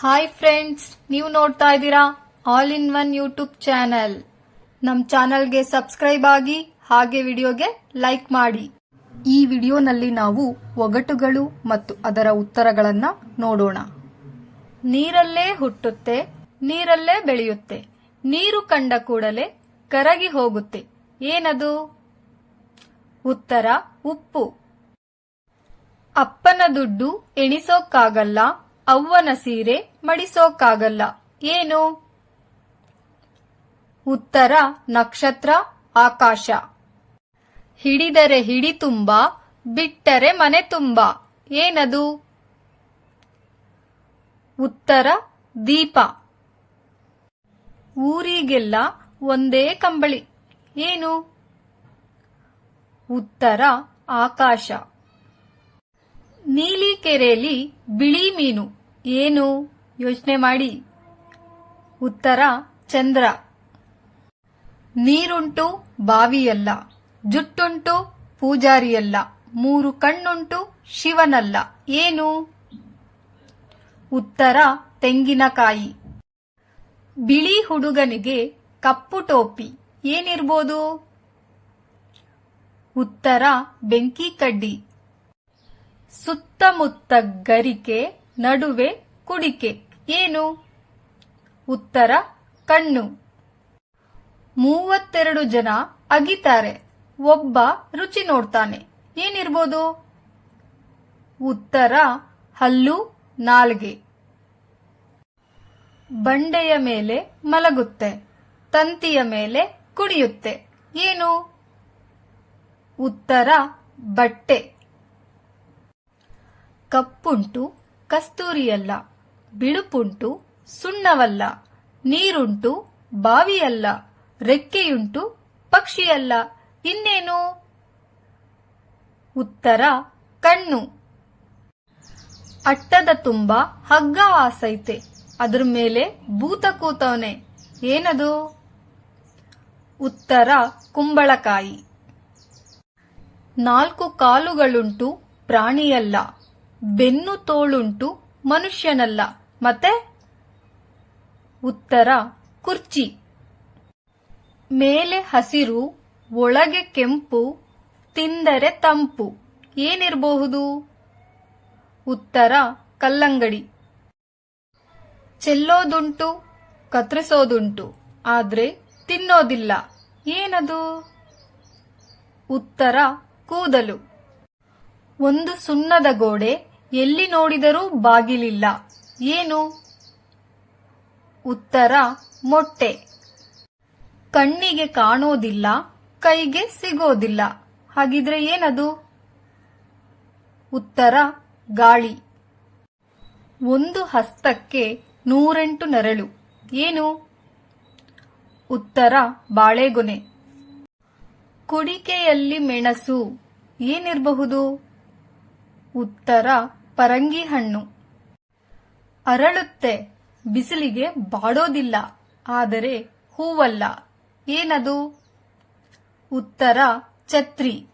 Hi friends ನೀವು ನೋಡ್ತಾ ಇದ್ದೀರಾ all in one YouTube channel ನಮ್ಮ ಚಾನಲ್ಗೆ ಸಬ್ಸ್ಕ್ರೈಬ್ ಆಗಿ, ಹಾಗೆ ವಿಡಿಯೋಗೆ ಲೈಕ್ ಮಾಡಿ. ಈ ವಿಡಿಯೋನಲ್ಲಿ ನಾವು ಒಗಟುಗಳು ಮತ್ತು ಅದರ ಉತ್ತರಗಳನ್ನ ನೋಡೋಣ. ನೀರಲ್ಲೇ ಹುಟ್ಟುತ್ತೆ, ನೀರಲ್ಲೇ ಬೆಳೆಯುತ್ತೆ. ನೀರು ಕಂಡ ಕೂಡಲೇ ಕರಗಿ ಹೋಗುತ್ತೆ. ಏನದು? ಉತ್ತರ, ಉಪ್ಪು. ಅಪ್ಪನ ದುಡ್ಡು ಎಣಿಸೋಕ್ಕಾಗಲ್ಲ ಅವ್ವನ ಸೀರೆ ಮಡಿಸೋಕ್ಕಾಗಲ್ಲ. ಏನು? ಉತ್ತರ, ನಕ್ಷತ್ರ, ಆಕಾಶ. ಹಿಡಿದರೆ ಹಿಡಿ ತುಂಬ, ಬಿಟ್ಟರೆ ಮನೆ ತುಂಬ. ಏನದು? ಉತ್ತರ, ದೀಪ. ಊರಿಗೆಲ್ಲ ಒಂದೇ ಕಂಬಳಿ. ಏನು? ಉತ್ತರ, ಆಕಾಶ. ನೀಲಿ ಕೆರೆಯಲ್ಲಿ ಬಿಳಿ ಮೀನು. ಏನು? ಯೋಚನೆ ಮಾಡಿ. ಉತ್ತರ, ಚಂದ್ರ. ನೀರುಂಟು ಬಾವಿಯಲ್ಲ, ಜುಟ್ಟುಂಟು ಪೂಜಾರಿಯಲ್ಲ, ಮೂರು ಕಣ್ಣುಂಟು ಶಿವನಲ್ಲ, ಏನು? ಉತ್ತರ, ತೆಂಗಿನಕಾಯಿ. ಬಿಳಿ ಹುಡುಗನಿಗೆ ಕಪ್ಪು ಟೋಪಿ, ಏನಿರ್ಬೋದು? ಉತ್ತರ, ಬೆಂಕಿ ಕಡ್ಡಿ. ಸುತ್ತಮುತ್ತ ಗರಿಕೆ, ನಡುವೆ ಕುಡಿಕೆ ಏನು? ಉತ್ತರ, ಕಣ್ಣು. ಮೂವತ್ತೆರಡು ಜನ ಅಗಿತಾರೆ. ಒಬ್ಬ ರುಚಿ ನೋಡ್ತಾನೆ. ಏನಿರ್ಬೋದು? ಉತ್ತರ, ಹಲ್ಲು, ನಾಲ್ಗೆ. ಬಂಡೆಯ ಮೇಲೆ ಮಲಗುತ್ತೆ. ತಂತಿಯ ಮೇಲೆ ಕುಡಿಯುತ್ತೆ ಏನು? ಉತ್ತರ, ಬಟ್ಟೆ. ಕಪ್ಪುಂಟು, ಕಸ್ತೂರಿಯಲ್ಲ. ಬಿಳುಪುಂಟು ಸುಣ್ಣವಲ್ಲ, ನೀರುಂಟು ಬಾವಿಯಲ್ಲ, ರೆಕ್ಕೆಯುಂಟು ಪಕ್ಷಿಯಲ್ಲ. ಇನ್ನೇನು? ಉತ್ತರ, ಕಣ್ಣು. ಅಟ್ಟದ ತುಂಬ ಹಗ್ಗ ಆಸೈತೆ ಅದ್ರ ಮೇಲೆ ಭೂತ ಕೂತವನೆ. ಏನದು? ಉತ್ತರ, ಕುಂಬಳಕಾಯಿ. ನಾಲ್ಕು ಕಾಲುಗಳುಂಟು ಪ್ರಾಣಿಯಲ್ಲ, ಬೆನ್ನು ತೋಳುಂಟು ಮನುಷ್ಯನಲ್ಲ. ಮತ್ತೆ ಉತ್ತರ ಕುರ್ಚಿ. ಮೇಲೆ ಹಸಿರು, ಒಳಗೆ ಕೆಂಪು, ತಿಂದರೆ ತಂಪು. ಏನಿರಬಹುದು? ಉತ್ತರ ಕಲ್ಲಂಗಡಿ. ಚೆಲ್ಲೋದುಂಟು ಕತ್ತರಿಸೋದುಂಟು ಆದ್ರೆ ತಿನ್ನೋದಿಲ್ಲ. ಏನದು? ಉತ್ತರ ಕೂದಲು. ಒಂದು ಸುಣ್ಣದ ಗೋಡೆ ಎಲ್ಲಿ ನೋಡಿದರೂ ಬಾಗಿಲಿಲ್ಲ. ಏನು? ಉತ್ತರ, ಮೊಟ್ಟೆ. ಕಣ್ಣಿಗೆ ಕಾಣೋದಿಲ್ಲ, ಕೈಗೆ ಸಿಗೋದಿಲ್ಲ. ಹಾಗಿದ್ರೆ ಏನದು? ಉತ್ತರ, ಗಾಳಿ. ಒಂದು ಹಸ್ತಕ್ಕೆ ನೂರೆಂಟು ನರಳು. ಏನು? ಉತ್ತರ, ಬಾಳೆಗೊನೆ. ಕುಡಿಕೆಯಲ್ಲಿ ಮೆಣಸು ಏನಿರಬಹುದು? ಉತ್ತರ, ಪರಂಗಿ ಹಣ್ಣು. ಅರಳುತ್ತೆ. ಬಿಸಿಲಿಗೆ ಬಾಡೋದಿಲ್ಲ. ಆದರೆ ಹೂವಲ್ಲ. ಏನದು? ಉತ್ತರ ಛತ್ರಿ.